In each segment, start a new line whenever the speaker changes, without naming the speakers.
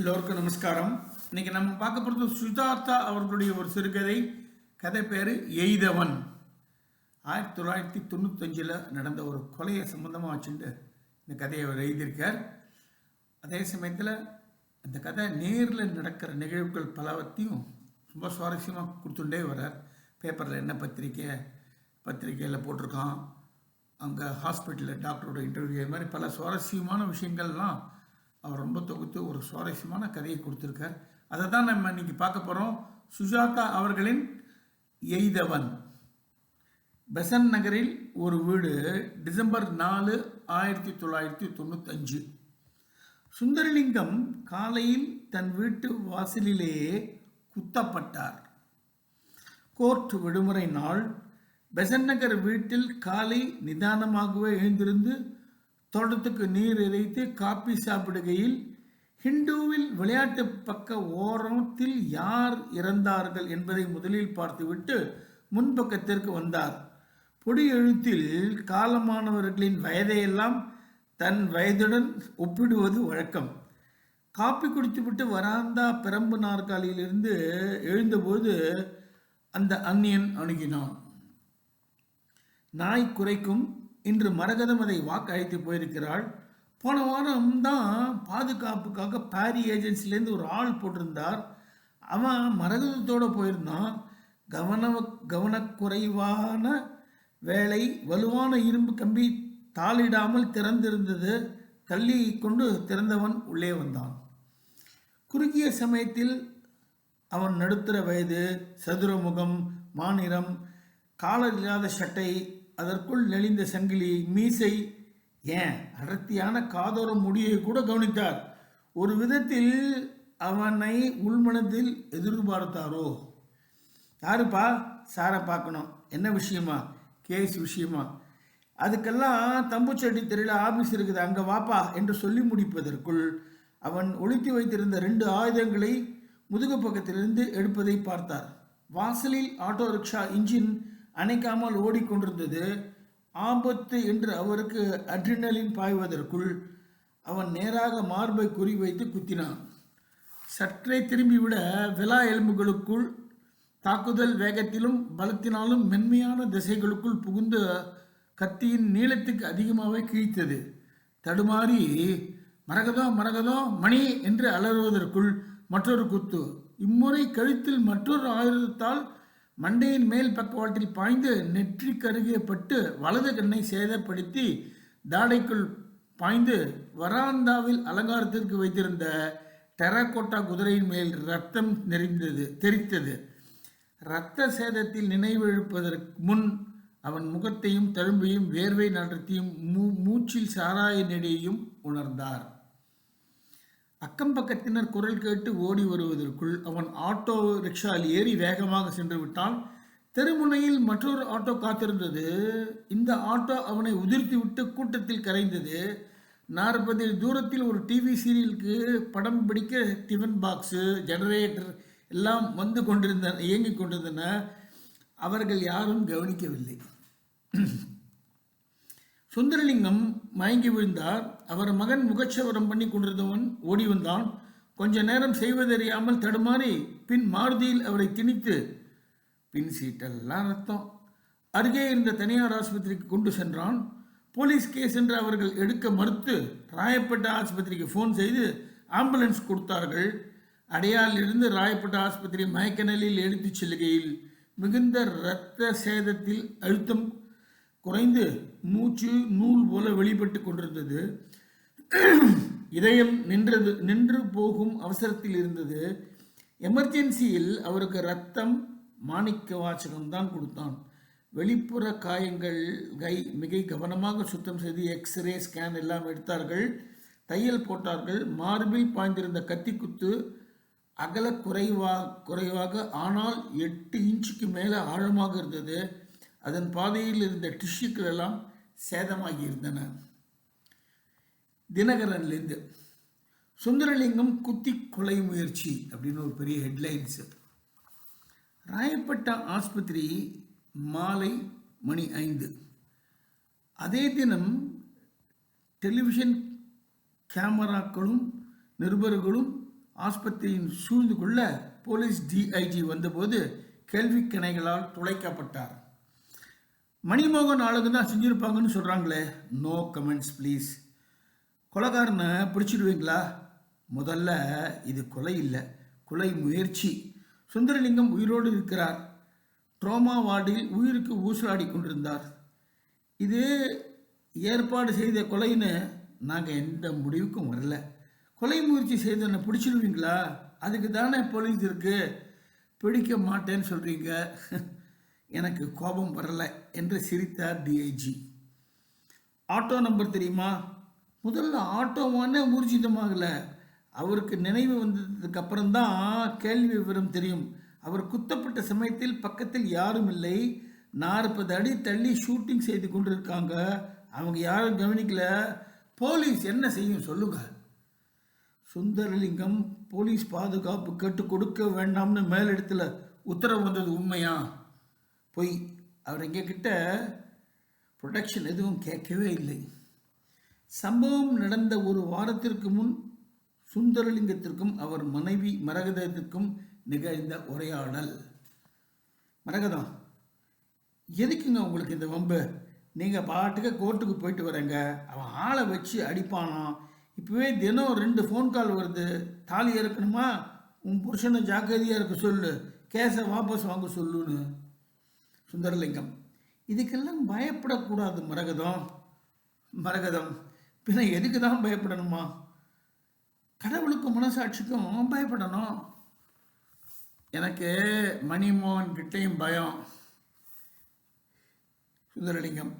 எல்லோருக்கும் நமஸ்காரம். இன்னைக்கு நம்ம பார்க்க போகிறது சுஜாதா அவர்களுடைய ஒரு சிறுகதை. கதை பேர் எய்தவன். ஆயிரத்தி தொள்ளாயிரத்தி தொண்ணூத்தஞ்சில் நடந்த ஒரு கொலையை சம்மந்தமாக வச்சுட்டு இந்த கதையை அவர் எழுதியிருக்கார். அதே சமயத்தில் அந்த கதை நேரில் நடக்கிற நிகழ்வுகள் பலவற்றையும் ரொம்ப சுவாரஸ்யமாக கொடுத்துட்டே வர்றார். பேப்பரில் என்ன பத்திரிக்கை பத்திரிக்கையில் போட்டிருக்கான். அங்கே ஹாஸ்பிட்டலில் டாக்டரோட இன்டர்வியூ இது மாதிரி பல சுவாரஸ்யமான விஷயங்கள்லாம் அவர் ரொம்ப தொகுத்து ஒரு சுவாரஸ்யமான கதையை கொடுத்துருக்கார். அதை தான் நம்ம இன்னைக்கு பார்க்க போகிறோம் சுஜாதா அவர்களின் எய்தவன். பெசன் நகரில் ஒரு வீடு டிசம்பர் நாலு ஆயிரத்தி தொள்ளாயிரத்தி தொண்ணூத்தஞ்சு. சுந்தரலிங்கம் காலையில் தன் வீட்டு வாசலிலேயே குத்தப்பட்டார். கோர்ட் விடுமுறை நாள். பெசன் நகர் வீட்டில் காலை நிதானமாகவே எழுந்திருந்து தோட்டத்துக்கு நீர் இறைத்து காப்பி சாப்பிடுகையில் ஹிந்துவில் விளையாட்டு பக்க ஓரத்தில் யார் இறந்தார்கள் என்பதை முதலில் பார்த்துவிட்டு முன்பக்கத்திற்கு வந்தார். பொடி எழுத்தில் காலமானவர்களின் வயதையெல்லாம் தன் வயதுடன் ஒப்பிடுவது வழக்கம். காப்பி குடித்துவிட்டு வராந்தா பிரம்பு நாற்காலியிலிருந்து எழுந்தபோது அந்த அந்நியன் அணுகினான். நாய் குறைக்கும் இன்று மரகதம் அதை வாக்களித்து போயிருக்கிறாள். போன வாரம் தான் பாதுகாப்புக்காக பாரி ஏஜென்சிலேருந்து ஒரு ஆள் போட்டிருந்தார். அவன் மரகதத்தோடு போயிருந்தான். கவன கவனக்குறைவான வேலை வலுவான இரும்பு கம்பி தாளிடாமல் திறந்திருந்தது. தள்ளி கொண்டு திறந்தவன் உள்ளே வந்தான். குறுகிய சமயத்தில் அவன் நடுத்தர வயது சதுர முகம் மாநிறம் காலர் இல்லாத சட்டை அதற்குள் நெளிந்த சங்கிலி மீசை ஏன்? அடர்த்தியான காதோர முடியை கூட கவனித்தார். ஒரு விதத்தில் அவனை உள்மனத்தில் எதிர்பார்த்தாரோ? யாருப்பா? சாரை பார்க்கணும். என்ன விஷயமா? கேஸ் விஷயமா? அதுக்கெல்லாம் தம்புச்செட்டி தெரியல ஆபீஸ் இருக்குது அங்கே வாப்பா என்று சொல்லி முடிப்பதற்குள் அவன் ஒழித்து வைத்திருந்த ரெண்டு ஆயுதங்களை முதுகு பக்கத்திலிருந்து எடுப்பதை பார்த்தார். வாசலில் ஆட்டோ ரிக்ஷா இன்ஜின் அணைக்காமல் ஓடிக்கொண்டிருந்தது. ஆபத்து என்று அவருக்கு அட்ரினலின் பாய்வதற்குள் அவன் நேராக மார்பை குறிவைத்து குத்தினான். சற்றே திரும்பிவிட விலா எலும்புகளுக்குள் தாக்குதல் வேகத்திலும் பலத்தினாலும் மென்மையான திசைகளுக்குள் புகுந்த கத்தியின் நீளத்துக்கு அதிகமாகவே கிழித்தது. தடுமாறி மரகதோ மரகதோ மணி என்று அலறுவதற்குள் மற்றொரு குத்து. இம்முறை கழுத்தில் மற்றொரு ஆயுதத்தால் மண்டையின் மேல் பக்கவாட்டில் பாய்ந்து நெற்றிக்கருகே பட்டு வலது கண்ணை சேதப்படுத்தி தாடைக்குள் பாய்ந்து வராந்தாவில் அலங்காரத்திற்கு வைத்திருந்த டெரகோட்டா குதிரையின் மேல் ரத்தம் நெறிந்தது தெரித்தது. இரத்த சேதத்தில் நினைவெழுப்பதற்கு முன் அவன் முகத்தையும் தழும்பையும் வேர்வை நடத்தியும் மூ மூச்சில் சாராய நெடியையும் உணர்ந்தார். அக்கம் பக்கத்தினர் குரல் கேட்டு ஓடி வருவதற்குள் அவன் ஆட்டோ ரிக்ஷாவில் ஏறி வேகமாக சென்று விட்டான். தெருமுனையில் மற்றொரு ஆட்டோ காத்திருந்தது. இந்த ஆட்டோ அவனை உதிர்த்து விட்டு கூட்டத்தில் கரைந்தது. நாற்பது தூரத்தில் ஒரு டிவி சீரியலுக்கு படம் பிடிக்க டிஃபன் பாக்ஸு ஜெனரேட்டர் எல்லாம் வந்து கொண்டிருந்தன இயங்கிக் கொண்டிருந்தன. அவர்கள் யாரும் கவனிக்கவில்லை. சுந்தரலிங்கம் மயங்கி விழுந்தார். அவர் மகன் முகச்சவரம் பண்ணி கொண்டிருந்தவன் ஓடி வந்தான். கொஞ்ச நேரம் செய்வதறியாமல் தடுமாறி பின் மாருதியில் அவரை திணித்து பின் சீட்டெல்லாம் ரத்தம். அருகே இருந்த தனியார் ஆஸ்பத்திரிக்கு கொண்டு சென்றான். போலீஸ் கேஸ் என்று அவர்கள் எடுக்க மறுத்து ராயப்பேட்டை ஆஸ்பத்திரிக்கு ஃபோன் செய்து ஆம்புலன்ஸ் கொடுத்தார்கள். அடையாளிலிருந்து ராயப்பேட்டை ஆஸ்பத்திரி மயக்கநலில் எடுத்துச் செல்லுகையில் மிகுந்த இரத்த சேதத்தில் அழுத்தம் குறைந்து மூச்சு நூல் போல வெளிப்பட்டு கொண்டிருந்தது. இதயம் நின்றது நின்று போகும் அவசரத்தில் இருந்தது. எமர்ஜென்சியில் அவருக்கு ரத்தம் மாணிக்க வாசகம் தான் கொடுத்தான். வெளிப்புற காயங்கள் கை மிக கவனமாக சுத்தம் செய்து எக்ஸ்ரே ஸ்கேன் எல்லாம் எடுத்தார்கள். தையல் போட்டார்கள். மார்பில் பாய்ந்திருந்த கத்தி குத்து அகல குறைவா குறைவாக ஆனால் எட்டு இன்ச்சுக்கு மேலே ஆழமாக இருந்தது. அதன் பாதையில் இருந்த டிஷ்யூக்கள் எல்லாம் சேதமாகி இருந்தன. தினகரன்லேருந்து சுந்தரலிங்கம் குத்தி கொலை முயற்சி அப்படின்னு ஒரு பெரிய ஹெட்லைன்ஸு ராயப்பட்டா ஆஸ்பத்திரி மாலை மணி ஐந்து. அதே தினம் டெலிவிஷன் கேமராக்களும் நிருபர்களும் ஆஸ்பத்திரியின் சூழ்ந்து கொள்ள போலீஸ் டிஐஜி வந்தபோது கேள்வி கிணைகளால் துளைக்கப்பட்டார். மணிமோகன் ஆளுங்க தான் செஞ்சுருப்பாங்கன்னு சொல்கிறாங்களே நோ கமெண்ட்ஸ் ப்ளீஸ் கொலைகாரனை பிடிச்சிடுவீங்களா? முதல்ல இது கொலை இல்லை. கொலை முயற்சி. சுந்தரலிங்கம் உயிரோடு இருக்கிறார். ட்ரோமா வார்டில் உயிருக்கு ஊசலாடி கொண்டிருந்தார். இது ஏற்பாடு செய்த கொலைன்னு நாங்கள் எந்த முடிவுக்கும் வரல. கொலை முயற்சி செய்தனை பிடிச்சிடுவீங்களா? அதுக்கு தானே போலீஸ் இருக்குது பிடிக்க மாட்டேன்னு சொல்கிறீங்க எனக்கு கோபம் வரல என்று சிரித்தார் டிஐஜி ஆட்டோ நம்பர் தெரியுமா? முதல்ல ஆட்டோவானே ஊர்ஜிதமாகல. அவருக்கு நினைவு வந்ததுக்கு அப்புறம்தான் கேள்வி விவரம் தெரியும். அவர் குத்தப்பட்ட சமயத்தில் பக்கத்தில் யாரும் இல்லை. நாற்பது அடி தள்ளி ஷூட்டிங் செய்து கொண்டிருக்காங்க. அவங்க யாரும் கவனிக்கல. போலீஸ் என்ன செய்யும் சொல்லுங்க. சுந்தரலிங்கம் போலீஸ் பாதுகாப்பு கேட்டு கொடுக்க வேண்டாம்னு மேலிடத்தில் உத்தரவு வந்தது உண்மையா? பொய் அவர் எங்ககிட்ட ப்ரொடக்ஷன் எதுவும் கேட்கவே இல்லை. சம்பவம் நடந்த ஒரு வாரத்திற்கு முன் சுந்தரலிங்கத்திற்கும் அவர் மனைவி மரகதத்திற்கும் நிகழ்ந்த உரையாடல். மரகதம் எதுக்குங்க உங்களுக்கு இந்த வம்பு? நீங்கள் பாட்டுக்கு கோர்ட்டுக்கு போயிட்டு வரேங்க. அவன் ஆளை வச்சு அடிப்பானாம். இப்போவே தினம் ரெண்டு ஃபோன் கால் வருது. தாலி இறக்கணுமா? உன் புருஷனை ஜாக்கிரதையாக இருக்க சொல்லு. கேஸை வாபஸ் வாங்க சொல்லுன்னு. சுந்தரலிங்கம். இதுக்கெல்லாம் பயப்படக்கூடாது மரகதம். மரகதம். பின்ன எதுக்கு தான் பயப்படணுமா? கடவுளுக்கும் மனசாட்சிக்கும் பயப்படணும். எனக்கு மணிமோகன் கிட்டேயும் பயம். சுந்தரலிங்கம்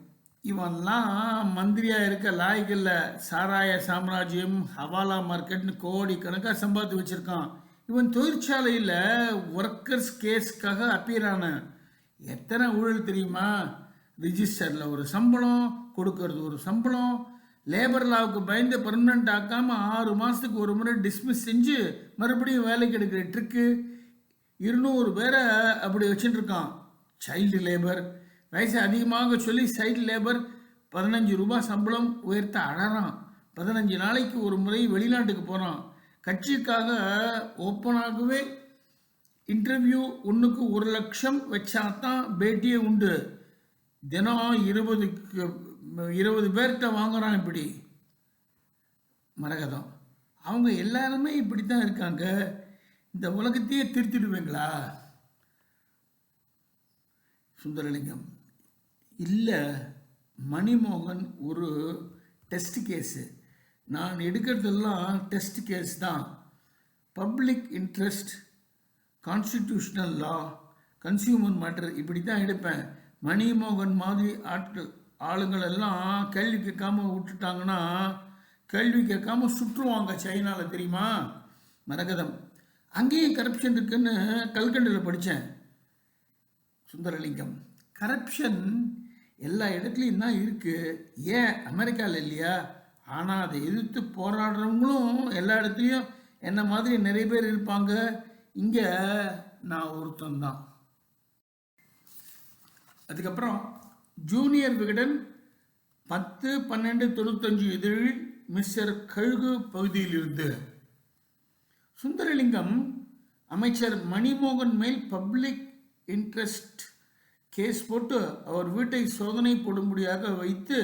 இவன்லாம் மந்திரியாக இருக்க லாய்க்கில்ல சாராய சாம்ராஜ்யம் ஹவாலா மார்க்கெட்னு கோடி கணக்காக சம்பாதித்து வச்சுருக்கான். இவன் தொழிற்சாலையில் ஒர்க்கர்ஸ் கேஸ்க்காக அப்பீரான எத்தனை ஊழல் தெரியுமா? ரிஜிஸ்டரில் ஒரு சம்பளம் கொடுக்கறது ஒரு சம்பளம் லேபர் லாவுக்கு பயந்து பர்மனெண்ட் ஆக்காமல் ஆறு மாதத்துக்கு ஒரு முறை டிஸ்மிஸ் செஞ்சு மறுபடியும் வேலைக்கு எடுக்கிற ட்ரிக்கு இருநூறு பேரை அப்படி வச்சுட்டுருக்கான். சைல்டு லேபர் வயசு அதிகமாக சொல்லி சைல்டு லேபர் பதினஞ்சு ரூபாய் சம்பளம் உயர்த்த அழறான் பதினஞ்சு நாளைக்கு ஒரு முறை வெளிநாட்டுக்கு போகிறான் கட்சிக்காக ஓப்பனாகவே இன்டர்வியூ ஒன்றுக்கு ஒரு லட்சம் வச்சாதான் பேட்டியே உண்டு. தினம் இருபது இருபது பேர்கிட்ட வாங்குறான் இப்படி. மரகதம். அவங்க எல்லாருமே இப்படி தான் இருக்காங்க. இந்த உலகத்தையே திருத்திடுவீங்களா? சுந்தரலிங்கம். இல்லை மணிமோகன் ஒரு டெஸ்ட் கேஸு. நான் எடுக்கிறதெல்லாம் டெஸ்ட் கேஸ் தான். Public interest constitutional law consumer matter இப்படி தான் எடுப்பேன். மணிமோகன் மாதிரி ஆட்கள் ஆளுங்கள் எல்லாம் கேள்வி கேட்காம விட்டுட்டாங்கன்னா கேள்வி கேட்காம சுற்றுவாங்க சைனாவில் தெரியுமா? மரகதம். அங்கேயும் கரப்ஷன் இருக்குன்னு கல்கண்டில் படித்தேன் சுந்தரலிங்கம். கரப்ஷன் எல்லா இடத்துலையும் தான் இருக்குது ஏன் அமெரிக்காவில் இல்லையா? ஆனால் அதை எதிர்த்து போராடுறவங்களும் எல்லா இடத்துலையும் என்ன மாதிரி நிறைய பேர் இருப்பாங்க? இங்கே நான் ஒருத்தன் தான் அதுக்கப்புறம் ஜூனியர் விகடன் பத்து பன்னெண்டு தொண்ணூத்தஞ்சு இதழில் மிஸ்டர் கழுகு பகுதியிலிருந்து. சுந்தரலிங்கம் அமைச்சர் மணிமோகன் மேல் பப்ளிக் இன்ட்ரெஸ்ட் கேஸ் போட்டு அவர் வீட்டை சோதனை போடும்படியாக வைத்து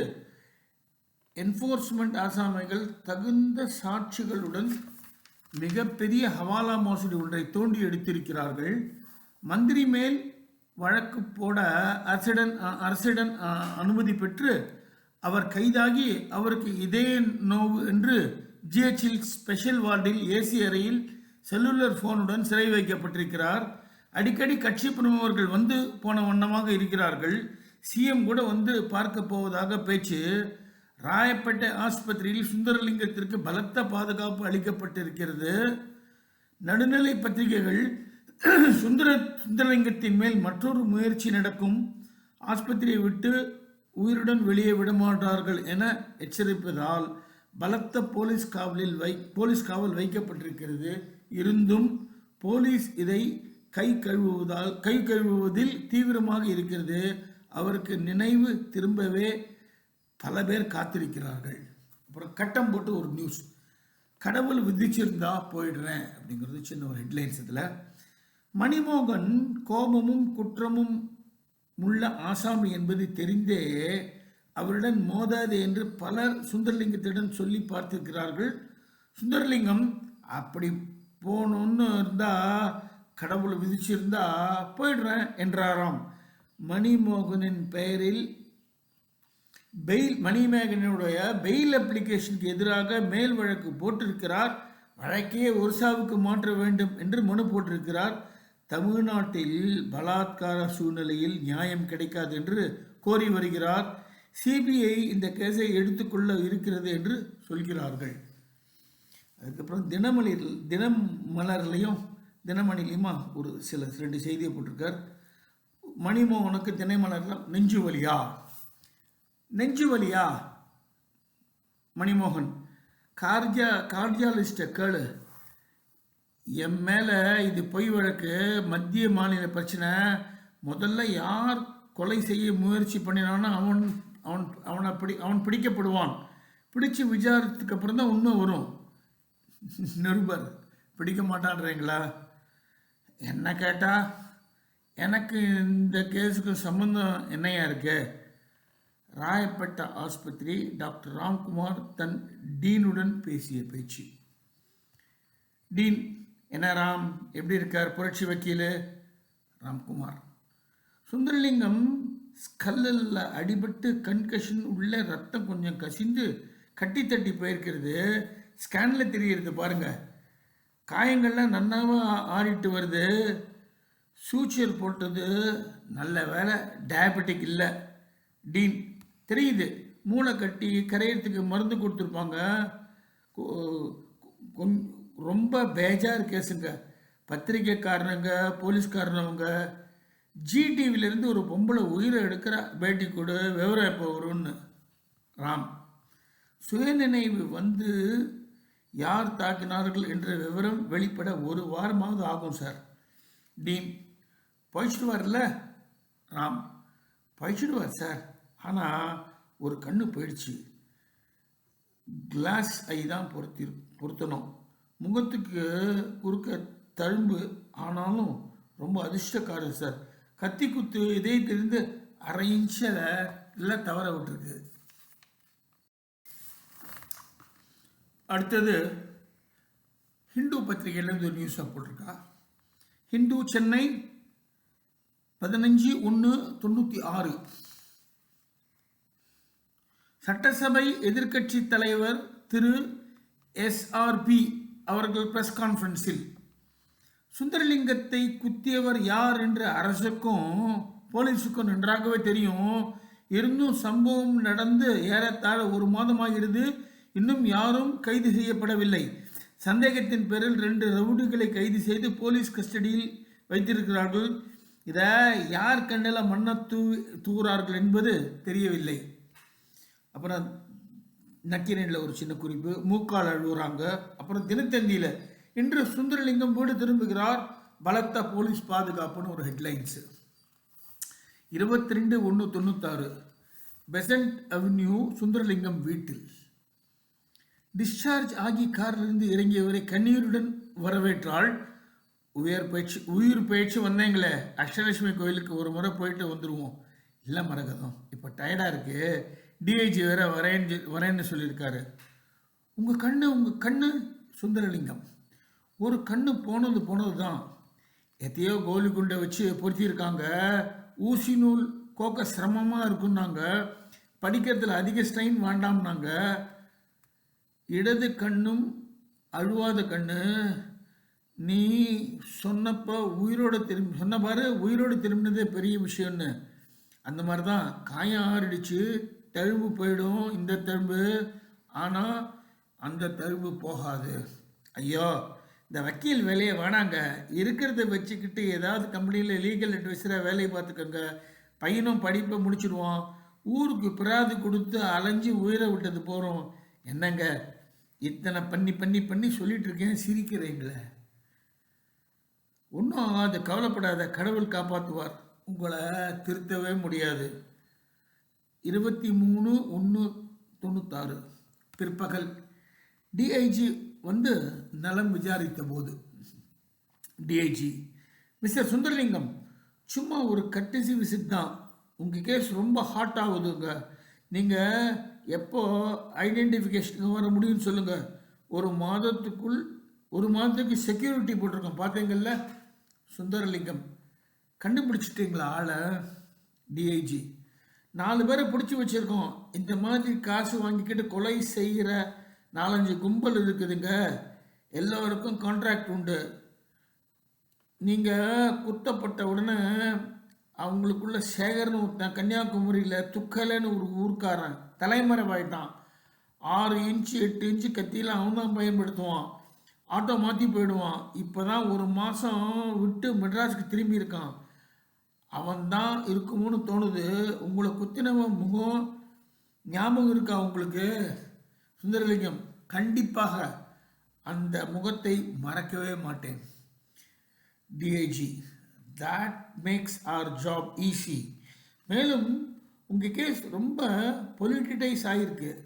என்ஃபோர்ஸ்மெண்ட் ஆசாமிகள் தகுந்த சாட்சிகளுடன் மிகப்பெரிய ஹவாலா மோசடி ஒன்றை தோண்டி எடுத்திருக்கிறார்கள். மந்திரி மேல் வழக்கு போட அரசிடன் அரசிடன் அனுமதி பெற்று அவர் கைதாகி அவருக்கு இதய நோவு என்று ஜிஹெச்சில் ஸ்பெஷல் வார்டில் ஏசி அறையில் செல்லுலர் ஃபோனுடன் சிறை வைக்கப்பட்டிருக்கிறார். அடிக்கடி கட்சி பிரமுகர்கள் வந்து போன வண்ணமாக இருக்கிறார்கள். சிஎம் கூட வந்து பார்க்க போவதாக பேச்சு ராயப்பேட்டை ஆஸ்பத்திரியில் சுந்தரலிங்கத்திற்கு பலத்த பாதுகாப்பு அளிக்கப்பட்டிருக்கிறது. நடுநிலை பத்திரிகைகள் சுந்தர சுந்தரலிங்கத்தின் மேல் மற்றொரு முயற்சி நடக்கும். ஆஸ்பத்திரியை விட்டு உயிருடன் வெளியே விடமாட்டார்கள் என எச்சரிப்பதால் பலத்த போலீஸ் காவலில் வை போலீஸ் காவல் வைக்கப்பட்டிருக்கிறது. இருந்தும் போலீஸ் இதை கை கழுவுவதால் கை கழுவுவதில் தீவிரமாக இருக்கிறது. அவருக்கு நினைவு திரும்பவே பல பேர் காத்திருக்கிறார்கள். அப்புறம் கட்டம் போட்டு ஒரு நியூஸ் கடவுள் விதிச்சிருந்தா போயிடுறேன் அப்படிங்கிறது சின்ன ஒரு ஹெட்லைன்ஸ் இதில். மணிமோகன் கோபமும் குற்றமும் உள்ள ஆசாமி என்பது தெரிந்தே அவருடன் மோதாது என்று பலர் சுந்தரலிங்கத்திடம் சொல்லி பார்த்திருக்கிறார்கள். சுந்தரலிங்கம் அப்படி போகணுன்னு இருந்தால் கடவுள் விதிச்சிருந்தா போயிடுறேன் என்றாராம். மணிமோகனின் பெயரில் பெயில் மணிமேகனுடைய பெயில் அப்ளிகேஷனுக்கு எதிராக மேல் வழக்கு போட்டிருக்கிறார். வழக்கையே ஒரிசாவுக்கு மாற்ற வேண்டும் என்று மனு போட்டிருக்கிறார். தமிழ்நாட்டில் பலாத்கார சூழ்நிலையில் நியாயம் கிடைக்காது என்று கோரி வருகிறார். சிபிஐ இந்த கேஸை எடுத்துக்கொள்ள இருக்கிறது என்று சொல்கிறார்கள். அதுக்கப்புறம் தினமணியில் தினம் மலர்லையும் தினமணிலையுமா ஒரு சில ரெண்டு செய்தியை போட்டிருக்கார். மணிமோகனுக்கு தினைமலரில் நெஞ்சு வலியா? நெஞ்சு வலியா மணிமோகன் கார்ஜியா கார்டியாலிஸ்ட்டை கேளு. என் மேலே இது பொய் வழக்கு மத்திய மாநில பிரச்சனை. முதல்ல யார் கொலை செய்ய முயற்சி பண்ணினானோ அவன் அவன் அவனை பிடி அவன் பிடிக்கப்படுவான். பிடிச்சு விசாரத்துக்கு அப்புறம் தான் உண்மை வரும். நிருபர் பிடிக்க மாட்டான்றீங்களா? என்ன கேட்டால் எனக்கு இந்த கேஸுக்கு சம்மந்தம் என்னையா இருக்குது ராயப்பேட்டை ஆஸ்பத்திரி டாக்டர் ராம்குமார் தன் டீனுடன் பேசிய பேச்சு. டீன் என்ன ராம்? எப்படி இருக்கார் புரட்சி வக்கீல்? ராம்குமார் சுந்தரலிங்கம் ஸ்கல்லில் அடிபட்டு கன்கஷன் உள்ள ரத்தம் கொஞ்சம் கசிந்து கட்டி தட்டி போயிருக்கிறது. ஸ்கேனில் தெரிகிறது பாருங்கள் காயங்கள்லாம் நன்னாவாக ஆறிட்டு வருது. சூச்சர் போட்டது நல்ல வேலை டயபெட்டிக் இல்லை. டீன் தெரியுது. மூளை கட்டி கரையிறதுக்கு மருந்து கொடுத்துருப்பாங்க. ரொம்ப பேஜார் கேஸுங்க. பத்திரிக்கைக்காரனுங்க போலீஸ்காரனவங்க ஜிடிவிலேருந்து ஒரு பொம்பளை உயிரை எடுக்கிற பேட்டி கொடு விவரம் எப்போ வரும்னு. ராம். சுயநினைவு வந்து யார் தாக்கினார்கள் என்ற விவரம் வெளிப்பட ஒரு வாரமாவது ஆகும் சார். டீன் பயிச்சிடுவார்ல ராம். பழிச்சிடுவார் சார். ஆனால் ஒரு கண்ணு போயிடுச்சு. கிளாஸ் ஐ தான் பொருத்தி பொருத்தணும். முகத்துக்கு குறுக்க தழும்பு ஆனாலும் ரொம்ப அதிர்ஷ்டக்காரர் சார். கத்தி குத்து இதயத்திலிருந்து அரை இன்ச்சில் இல்லை தவற விட்டுருக்கு. அடுத்தது ஹிந்து பத்திரிகையிலேருந்து ஒரு நியூஸாக போட்டிருக்கா? ஹிந்து சென்னை பதினஞ்சு ஒன்று தொண்ணூற்றி ஆறு. சட்டசபை எதிர்க்கட்சி தலைவர் திரு எஸ்ஆர்பி அவர்கள் பிரஸ் கான்ஃபரன்ஸில் சுந்தரலிங்கத்தை குத்தியவர் யார் என்று அரசுக்கும் போலீஸுக்கும் நன்றாகவே தெரியும். இருந்தும் சம்பவம் நடந்து ஏறத்தாழ ஒரு மாதமாகிறது. இன்னும் யாரும் கைது செய்யப்படவில்லை. சந்தேகத்தின் பேரில் ரெண்டு ரவுடிகளை கைது செய்து போலீஸ் கஸ்டடியில் வைத்திருக்கிறார்கள். இதை யார் கண்ணில் மண்ணை தூ தூறார்கள் என்பது தெரியவில்லை. அப்புறம் நக்கீரனில் ஒரு சின்ன குறிப்பு மூக்கால் அழுகுறாங்க அப்புறம் தினத்தந்தியில் இன்று சுந்தரலிங்கம் வீடு திரும்புகிறார் பலத்த போலீஸ் பாதுகாப்புன்னு ஒரு ஹெட்லைன்ஸு இருபத்தி ரெண்டு ஒன்று தொண்ணூத்தாறு. பெசன்ட் அவென்யூ சுந்தரலிங்கம் வீட்டில். டிஸ்சார்ஜ் ஆகி காரிலிருந்து இறங்கியவரை கண்ணீருடன் வரவேற்றாள். உயர் பயிற்சி உயிர் பயிற்சி வந்தேங்களே அஷ்டலட்சுமி கோயிலுக்கு ஒரு முறை போயிட்டு வந்துடுவோம் இல்லை மரகதம் இப்போ டயர்டாக இருக்குது டிஐஜி வேற வரேன்னு வரேன்னு சொல்லியிருக்காரு. உங்கள் கண்ணு உங்கள் கண்ணு சுந்தரலிங்கம். ஒரு கண்ணு போனது போனது தான் எத்தையோ கோலி குண்டை வச்சு பொருத்தியிருக்காங்க. ஊசி நூல் கோக்க சிரமமாக இருக்குன்னாங்க. படிக்கிறதுல அதிக ஸ்ட்ரெயின் வேண்டாம்னாங்க. இடது கண்ணும் அழுவாத கண்ணு. நீ சொன்னப்போ உயிரோட திரும்பி சொன்ன பாரு உயிரோடு திரும்பினதே பெரிய விஷயம்னு. அந்த மாதிரி தான் காயம் ஆறிடுச்சு. தழும்பு போயிடும் இந்த தழும்பு. ஆனால் அந்த தழும்பு போகாது. ஐயோ இந்த வக்கீல் வேலையை வேணாங்க. இருக்கிறத வச்சுக்கிட்டு ஏதாவது கம்பெனியில் லீகல் அட்வைஸராக வேலையை பார்த்துக்கோங்க. பையனும் படிப்பை முடிச்சிடுவான் ஊருக்கு பிராது கொடுத்து அலைஞ்சு உயிரை விட்டது போகிறோம் என்னங்க? இத்தனை பண்ணி பண்ணி பண்ணி சொல்லிட்டு இருக்கேன். சிரிக்கிறீங்களே ஒன்றும் ஆகாது. கவலைப்படாத. கடவுள் காப்பாற்றுவார் உங்களை திருத்தவே முடியாது. இருபத்தி மூணு ஒன்று தொண்ணூத்தாறு. பிற்பகல். டிஐஜி வந்து நலம் விசாரித்த போது. டிஐஜி மிஸ்டர் சுந்தரலிங்கம் சும்மா ஒரு கட்டிசி விசிட் தான் உங்கள் கேஸ் ரொம்ப ஹாட் ஆகுதுங்க. நீங்கள் எப்போ ஐடென்டிஃபிகேஷனுக்கு வர முடியும்னு சொல்லுங்கள் ஒரு மாதத்துக்குள் ஒரு மாதத்துக்கு செக்யூரிட்டி போட்டிருக்கோம். பார்த்தீங்கல்ல சுந்தரலிங்கம் கண்டுபிடிச்சிட்டிங்களா ஆளை? டிஐஜி நாலு பேரை பிடிச்சி வச்சுருக்கோம். இந்த மாதிரி காசு வாங்கிக்கிட்டு கொலை செய்கிற நாலஞ்சு கும்பல் இருக்குதுங்க. எல்லோருக்கும் கான்ட்ராக்ட் உண்டு. நீங்கள் குத்தப்பட்ட உடனே அவங்களுக்குள்ள சேகர்னு ஒருத்தன் கன்னியாகுமரியில் துக்கலைன்னு ஒரு ஊர்க்காரன் தலைமறைவாயிட்டான். ஆறு இன்ச்சு எட்டு இன்ச்சு கத்தியில் அவன் தான் பயன்படுத்துவான். ஆட்டோ மாற்றி போயிடுவான். இப்போ தான் ஒரு மாதம் விட்டு மெட்ராஸுக்கு திரும்பி இருக்கான். அவன் தான் இருக்குமோன்னு தோணுது. உங்களை குத்தினவன் முகம் ஞாபகம் இருக்கா உங்களுக்கு? சுந்தரலிங்கம் கண்டிப்பாக அந்த முகத்தை மறக்கவே மாட்டேன். DIG that makes our job easy மேலும் உங்கள் கேஸ் ரொம்ப பொலிட்டிடைஸ் ஆகிருக்கு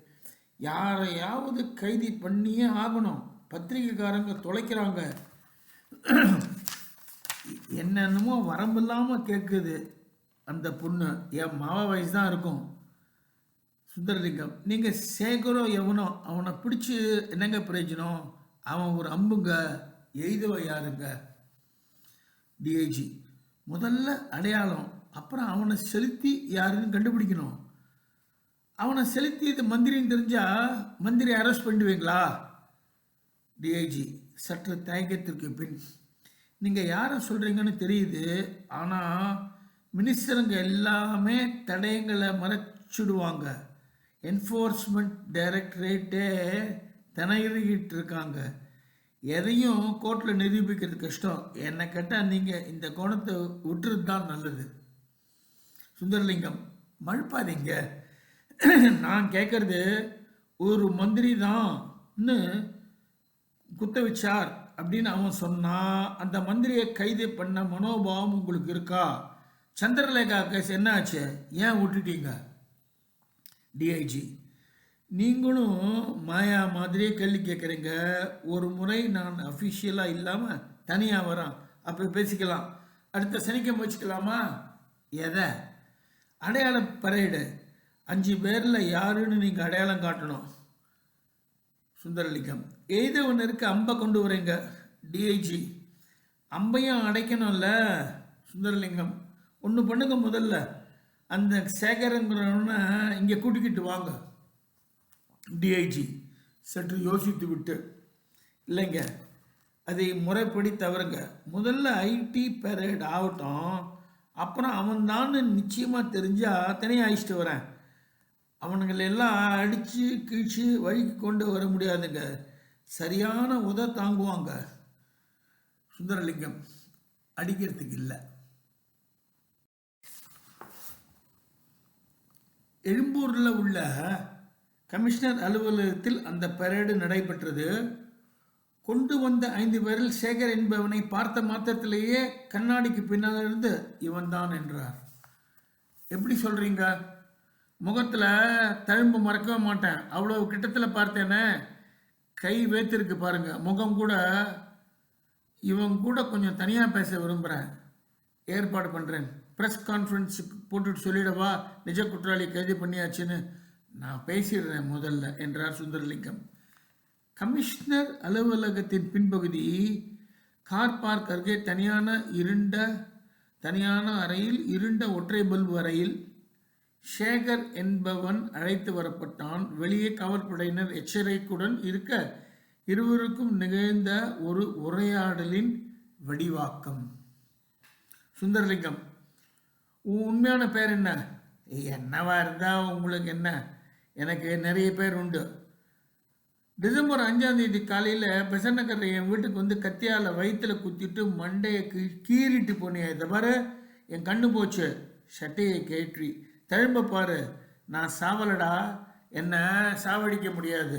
யாரையாவது கைதி பண்ணியே ஆகணும். பத்திரிக்கைக்காரங்க தொலைக்கிறாங்க. என்னென்னமோ வரம்பில்லாமல் கேட்குது அந்த பொண்ணு. என் மாவ வயசு தான் இருக்கும். சுந்தரலிங்கம் நீங்கள் சேகரோ எவனோ அவனை பிடிச்சி என்னங்க பிரயோஜனம்? அவன் ஒரு அம்புங்க எய்தவ யாருங்க? டிஐஜி முதல்ல அடையாளம் அப்புறம் அவனை செலுத்தி யாருன்னு கண்டுபிடிக்கணும். அவனை செலுத்தி இது மந்திரின்னு தெரிஞ்சால் மந்திரி அரெஸ்ட் பண்ணிடுவீங்களா? டிஐஜி சற்று தயக்கத்திற்கு பின் நீங்கள் யாரை சொல்கிறீங்கன்னு தெரியுது. ஆனால் மினிஸ்டருங்க எல்லாமே தடயங்களை மறைச்சிடுவாங்க. என்ஃபோர்ஸ்மெண்ட் டைரக்டரேட்டே திணறிக்கிட்டு இருக்காங்க. எதையும் கோர்ட்டில் நிரூபிக்கிறது கஷ்டம். என்னை கேட்டால் நீங்கள் இந்த கோணத்தை விட்டுறது தான் நல்லது. சுந்தரலிங்கம் மழுப்பாதீங்க நான் கேட்குறது ஒரு மந்திரி தான்னு குத்த வச்சார் அப்படின்னு அவன் சொன்னான் அந்த மந்திரியை கைது பண்ண மனோபாவம் உங்களுக்கு இருக்கா? சந்திரலேகா கேஸ் என்ன ஆச்சு? ஏன் விட்டுட்டீங்க? டிஐஜி நீங்களும் மாயா மாதிரியே கேள்வி கேட்குறீங்க. ஒரு முறை நான் அஃபிஷியலாக இல்லாமல் தனியாக வரேன் அப்போ பேசிக்கலாம். அடுத்த சனிக்கிழமை வச்சுக்கலாமா? எதை? அடையாளம் பரேடு. அஞ்சு பேரில் யாருன்னு நீங்கள் அடையாளம் காட்டணும். சுந்தரலிங்கம். எழுத ஒன்று இருக்குது அம்பை கொண்டு வரேங்க. டிஐஜி அம்பையும் அடைக்கணும்ல சுந்தரலிங்கம். ஒன்று பண்ணுங்க முதல்ல. அந்த சேகரங்கிறவனை இங்கே கூட்டிக்கிட்டு வாங்க. டிஐஜி சற்று யோசித்து விட்டு. இல்லைங்க. அதை முறைப்படி தவறுங்க. முதல்ல ஐடி பெரேட் ஆகட்டும். அப்புறம் அவன் தான் நிச்சயமாக தெரிஞ்சால் தனியாக அழிச்சிட்டு வரேன். அவனுங்களை எல்லாம் அடித்து கீழ்ச்சி வழிக்கு கொண்டு வர முடியாதுங்க. சரியான உத தாங்குவாங்க. சுந்தரலிங்கம் அடிக்கிறதுக்கு இல்லை. எழும்பூரில் உள்ள கமிஷனர் அலுவலகத்தில் அந்த பரேடு நடைபெற்றது. கொண்டு வந்த ஐந்து பேரில் சேகர் என்பவனை பார்த்த மாத்திரத்திலேயே கண்ணாடிக்கு பின்னால் இருந்து இவன்தான் என்றார். எப்படி சொல்றீங்க? முகத்தில் தழும்பு மறக்கவே மாட்டேன். அவ்வளோ கிட்டத்தில் பார்த்தேனே கை வேத்திருக்கு பாருங்கள் முகம் கூட இவங்க கூட கொஞ்சம் தனியாக பேச விரும்புகிறேன் ஏற்பாடு பண்ணுறேன் ப்ரெஸ் கான்ஃபரன்ஸுக்கு போட்டுட்டு சொல்லிடவா? நிஜ குற்றவாளி கைது பண்ணியாச்சுன்னு நான் பேசிடுறேன் முதல்ல என்றார் சுந்தரலிங்கம். கமிஷனர் அலுவலகத்தின் பின்பகுதி கார் பார்க் அருகே தனியான இருண்ட தனியான அறையில் இருண்ட ஒற்றை பல்பு அறையில் சேகர் என்பவன் அழைத்து வரப்பட்டான். வெளியே காவல்படையினர் எச்சரிக்கையுடன் இருக்க இருவருக்கும் நிகழ்ந்த ஒரு உரையாடலின் வடிவாக்கம். சுந்தரலிங்கம் உன் உண்மையான பேர் என்ன? என்னவா இருந்தா உங்களுக்கு என்ன? எனக்கு நிறைய பேர் உண்டு. டிசம்பர் அஞ்சாம் தேதி காலையில் பெசநகரில் என் வீட்டுக்கு வந்து கத்தியால் வயிற்றுல குத்திட்டு மண்டையை கீறிட்டு போனியா இதை பாரு என் கண்ணு போச்சு. சட்டையை கேற்றி தழும்ப பாரு நான் சாவலடா என்னை சாவடிக்க முடியாது.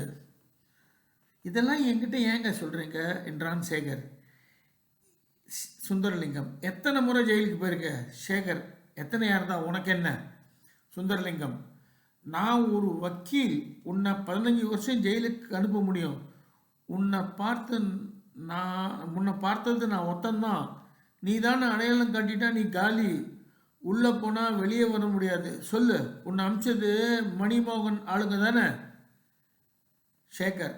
இதெல்லாம் என்கிட்ட ஏங்க சொல்கிறீங்க என்றான் சேகர். சுந்தரலிங்கம் எத்தனை முறை ஜெயிலுக்கு போயிருக்க? சேகர் எத்தனை யார் தான்? உனக்கு என்ன? சுந்தரலிங்கம் நான் ஒரு வக்கீல். உன்னை பதினஞ்சு வருஷம் ஜெயிலுக்கு அனுப்ப முடியும். உன்னை பார்த்து நான் உன்னை பார்த்தது நான் ஒத்தந்தான். நீ தானே அடையாளம் காட்டிட்டா நீ காலி. உள்ளே போனால் வெளியே வர முடியாது. சொல்லு. உன்னை அமிச்சது மணிமோகன் ஆளுங்க தானே? சேகர்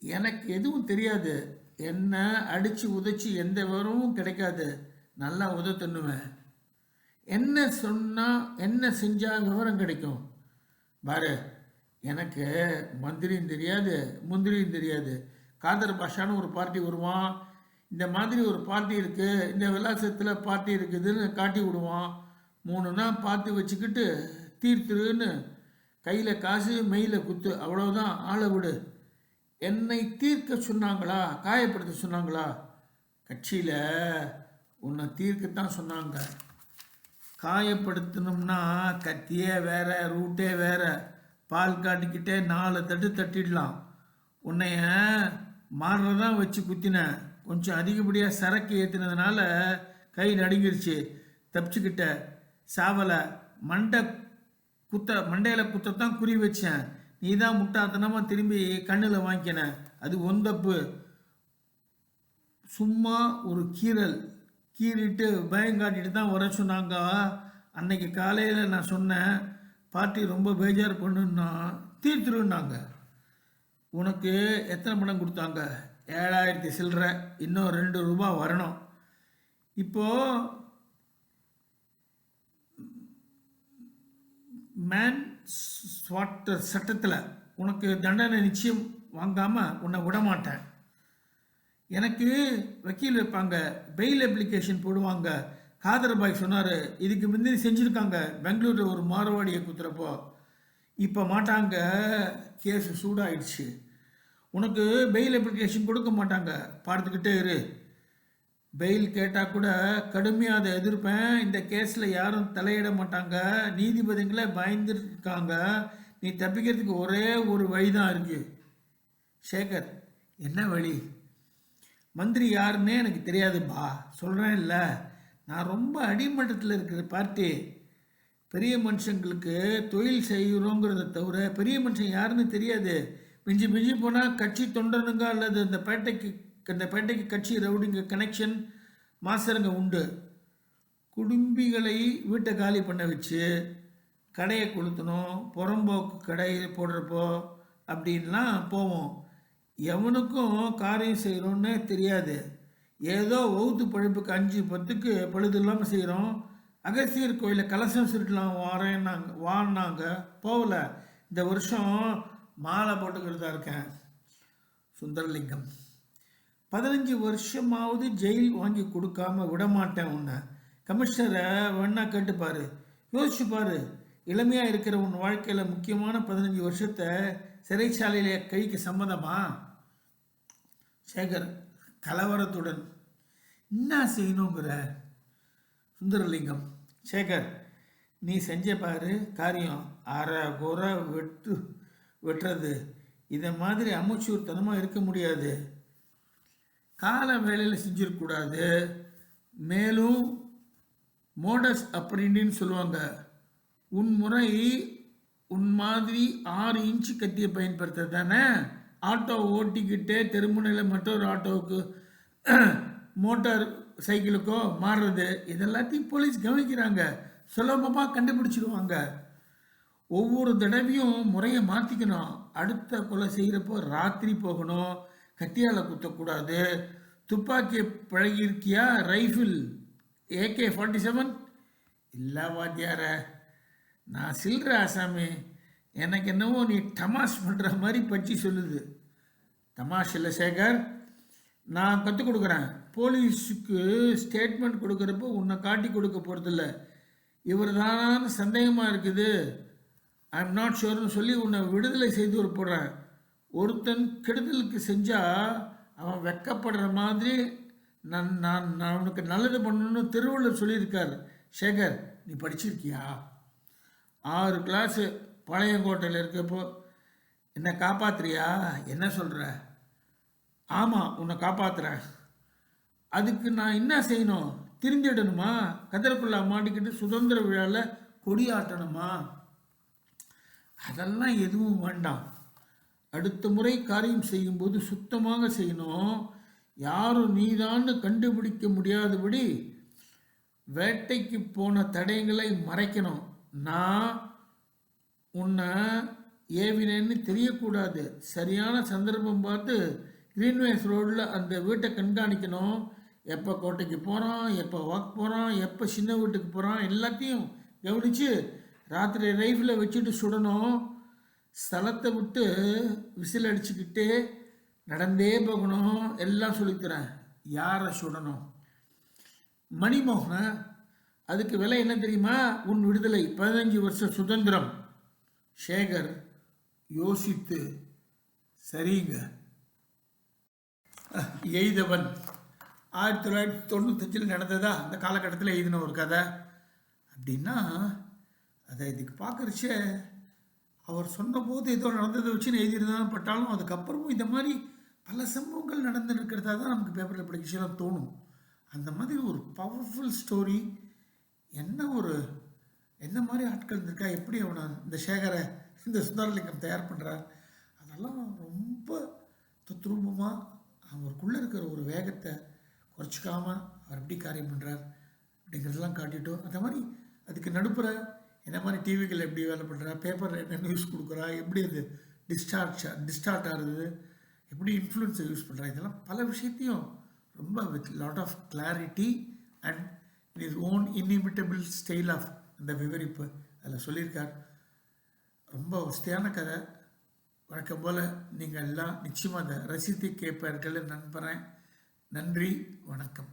எனக்கு எதுவும் தெரியாது. என்ன அடித்து உதைச்சி எந்த விவரமும் கிடைக்காது. நல்லா உத என்ன சொன்னால் என்ன செஞ்சால் விவரம் கிடைக்கும்? பாரு எனக்கு மந்திரியும் தெரியாது முந்திரியும் தெரியாது. காதர் பாஷான்னு ஒரு பார்ட்டி வருவான். இந்த மாதிரி ஒரு பார்ட்டி இருக்குது இந்த விலாசத்தில் பார்ட்டி இருக்குதுன்னு காட்டி விடுவான். மூணு நாள் பார்த்து வச்சுக்கிட்டு தீர்த்துருன்னு கையில் காசு மெயில குத்து. அவ்வளோதான் ஆளை விடு. என்னை தீர்க்க சொன்னாங்களா? காயப்படுத்த சொன்னாங்களா? கட்சியில் உன்னை தீர்க்கத்தான் சொன்னாங்க. காயப்படுத்தணும்னா கத்தியே வேற ரூட்டே வேற. பால் காட்டிக்கிட்டே நாலு தட்டு தட்டிடலாம். உன்னைய மாறுறதான் வச்சு குத்தினேன். கொஞ்சம் அதிகப்படியாக சரக்கு ஏற்றினதுனால கை நடுங்கிருச்சு. தப்பிச்சுக்கிட்ட. சாவலை. மண்டை குத்த மண்டையில் குத்தத்தான் குறி வச்சேன். நீ தான் முட்டாத்தனமாக திரும்பி கண்ணில் வாங்கிக்கின அது ஒந்தப்பு சும்மா ஒரு கீறல். கீறிட்டு பயம் காட்டிட்டு தான் வர சொன்னாங்க. அன்னைக்கு காலையில் நான் சொன்னேன் பார்ட்டி ரொம்ப பேஜார் பண்ணுன்னா தீர்த்துருன்னாங்க. உனக்கு எத்தனை பணம் கொடுத்தாங்க? ஏழாயிரத்தி சில்லற இன்னும் ரெண்டு ரூபா வரணும். இப்போது மேன் ஸ்வாட்டர் சட்டத்தில் உனக்கு தண்டனை நிச்சயம் வாங்காமல் உன்னை விட மாட்டேன் எனக்கு வக்கீல் வைப்பாங்க பெயில் அப்ளிகேஷன் போடுவாங்க. காதர்பாய் சொன்னார் இதுக்கு முந்தி செஞ்சுருக்காங்க பெங்களூரில் ஒரு மாரவாடியை குத்துறப்போ. இப்போ மாட்டாங்க கேஸ் சூடாயிடுச்சு. உனக்கு பெயில் அப்ளிகேஷன் கொடுக்க மாட்டாங்க. பார்த்துக்கிட்டே இரு. பெயில் கேட்டால் கூட கடுமையாக அதை எதிர்ப்பேன். இந்த கேஸில் யாரும் தலையிட மாட்டாங்க. நீதிபதிகளை பயந்துருக்காங்க. நீ தப்பிக்கிறதுக்கு ஒரே ஒரு வழி தான் இருக்கு. சேகர் என்ன வழி? மந்திரி யாருன்னே எனக்கு தெரியாதுப்பா. சொல்கிறேன் இல்லை நான் ரொம்ப அடிமட்டத்தில் இருக்கிற பார்ட்டி பெரிய மனுஷங்களுக்கு தொழில் செய்கிறோங்கிறத தவிர பெரிய மனுஷன் யாருன்னு தெரியாது. மிஞ்சி மிஞ்சி போனால் கட்சி தொண்டனுங்க அல்லது அந்த பேட்டைக்கு அந்த பேட்டைக்கு கட்சி ரவுடிங்க கனெக்ஷன் மாஸ்டருங்க உண்டு. குடும்பிகளை வீட்டை காலி பண்ண வச்சு கடையை கொளுத்தணும் புறம்போக்கு கடை போடுறப்போ அப்படின்லாம் போவோம். எவனுக்கும் காரியம் செய்கிறோன்னே தெரியாது. ஏதோ வகுத்து பழுப்புக்கு அஞ்சு பத்துக்கு பழுது இல்லாமல் செய்கிறோம் அகஸ்தியர் கோயிலில் கலசம் சுருட்டலாம் வாரேன்னாங்க வான்னாங்க போகல. இந்த வருஷம் மாலை போட்டுக்கிட்டு தான் இருக்கேன். சுந்தரலிங்கம். பதினஞ்சு வருஷமாவது ஜெயில் வாங்கி கொடுக்காம விட மாட்டேன் உன்னை. கமிஷனரை வேணா கேட்டுப்பாரு யோசிச்சு பாரு. இளமையாக இருக்கிற உன் வாழ்க்கையில் முக்கியமான பதினஞ்சு வருஷத்தை சிறைச்சாலையில் கழிக்க சம்மதமா? சேகர் கலவரத்துடன் என்ன செய்யணுங்கிற? சுந்தரலிங்கம் சேகர் நீ செஞ்ச பாரு காரியம் அரை குறை வெட்டு வெட்டுறது. இதை மாதிரி அமுச்சூர்த்தனமாக இருக்க முடியாது. கால வேலையில் செஞ்சிடக்கூடாது மேலும் மோடஸ் அப்படின்னு சொல்லுவாங்க. உன் முறை உன் மாதிரி ஆறு இன்ச்சு கத்தியை பயன்படுத்துறது தானே? ஆட்டோ ஓட்டிக்கிட்டே தெருமுனையில் மற்றொரு ஆட்டோவுக்கு மோட்டார் சைக்கிளுக்கோ மாறுறது. இதெல்லாத்தையும் போலீஸ் கவனிக்கிறாங்க. சுலபமாக கண்டுபிடிச்சிடுவாங்க ஒவ்வொரு தடவையும் முறையை மாற்றிக்கணும் அடுத்த கொலை செய்கிறப்போ ராத்திரி போகணும். கத்தியால் குத்தக்கூடாது. துப்பாக்கியை பழகியிருக்கியா? ரைஃபிள். AK forty seven. இல்லை வாத்தியார நான் சில்ற ஆசாமி எனக்கு என்னவோ நீ டமாஷ் பண்ணுற மாதிரி பற்றி சொல்லுது. தமாஷ் இல்லை சேகர் நான் கற்றுக் கொடுக்குறேன். போலீஸுக்கு ஸ்டேட்மெண்ட் கொடுக்குறப்போ உன்னை காட்டி கொடுக்க போகிறதில்ல இவர் தான் சந்தேகமாக இருக்குது. ஐ எம் நாட் ஷுர்னு சொல்லி உன்னை விடுதலை செய்து ஒரு போடுறேன் ஒருத்தன் கெடுதலுக்கு செஞ்சால் அவன் வெக்கப்படுற மாதிரி நான் நான் நான் உனக்கு நல்லது பண்ணணும்னு திருவள்ளுவர் சொல்லியிருக்கார். சேகர் நீ படிச்சிருக்கியா? ஆறு கிளாஸு பழையங்கோட்டையில் இருக்கப்போ என்னை காப்பாத்துறியா? என்ன சொல்கிற ஆமாம் உன்னை காப்பாத்துறேன். அதுக்கு நான் என்ன செய்யணும்? திருந்திடணுமா? கதற்குள்ளா மாட்டிக்கிட்டு சுதந்திர விழாவில் கொடியாட்டணுமா? அதெல்லாம் எதுவும் வேண்டாம். அடுத்த முறை காரியம் செய்யும்போது சுத்தமாக செய்யணும். யாரும் நீதான்னு கண்டுபிடிக்க முடியாதபடி வேட்டைக்கு போன தடயங்களை மறைக்கணும். நான் உன்னை ஏவினேன்னு தெரியக்கூடாது. சரியான சந்தர்ப்பம் பார்த்து கிரீன்வேஸ் ரோடில் அந்த வீட்டை கண்காணிக்கணும். எப்போ கோட்டைக்கு போகிறான் எப்போ வாக் போகிறான் எப்போ சின்ன வீட்டுக்கு போகிறான் எல்லாத்தையும் கவனித்து ராத்திரி ரைஃபில் வச்சுட்டு சுடணும். ஸ்தலத்தை விட்டு விசில் அடிச்சுக்கிட்டு நடந்தே போகணும். எல்லாம் சொல்லித்தரேன். யாரை சுடணும்? மணிமோகன. அதுக்கு விலை என்ன தெரியுமா? உன் விடுதலை. பதினஞ்சு வருஷ சுதந்திரம். சேகர் யோசித்து சரிங்க. எய்தவன். ஆயிரத்தி தொள்ளாயிரத்தி தொண்ணூத்தஞ்சில் நடந்ததா? அந்த காலகட்டத்தில் எழுதின ஒரு கதை. அப்படின்னா அதை இதுக்கு பார்க்குறச்சே அவர் சொன்னபோது ஏதோ நடந்ததை வச்சு எழுதியிருந்தான். பட்டாலும் அதுக்கப்புறமும் இந்த மாதிரி பல சம்பவங்கள் நடந்துருக்கிறதா தான் நமக்கு பேப்பரில் படிக்கலாம் தோணும். அந்த மாதிரி ஒரு பவர்ஃபுல் ஸ்டோரி என்ன ஒரு என்ன மாதிரி ஆட்கள் இருந்திருக்கா? எப்படி அவனை இந்த சேகரை இந்த சுந்தரலிங்கம் தயார் பண்ணுறார் அதெல்லாம் ரொம்ப தத்ரூபமாக அவருக்குள்ளே இருக்கிற ஒரு வேகத்தை குறைச்சிக்காமல் அவர் எப்படி காரியம் பண்ணுறார் அப்படிங்கிறதெல்லாம் காட்டிட்டோம் அந்த மாதிரி அதுக்கு நடுப்புற என்ன மாதிரி டிவிகள் எப்படி வேலை பண்ணுறா பேப்பர் என்ன நியூஸ் கொடுக்குறா? எப்படி அது டிஸ்டார்ட் டிஸ்டார்ட் ஆகுது? எப்படி இன்ஃப்ளூன்ஸை யூஸ் பண்ணுறா இதெல்லாம் பல விஷயத்தையும் ரொம்ப with lot of clarity and in his own inimitable style of அந்த விவரிப்பு அதில் சொல்லியிருக்கார். ரொம்ப வசதியான கதை. வழக்கம் போல் நீங்கள் எல்லாம் நிச்சயமாக அதை ரசித்து கேட்பார்கள் நண்பறேன் நன்றி. வணக்கம்.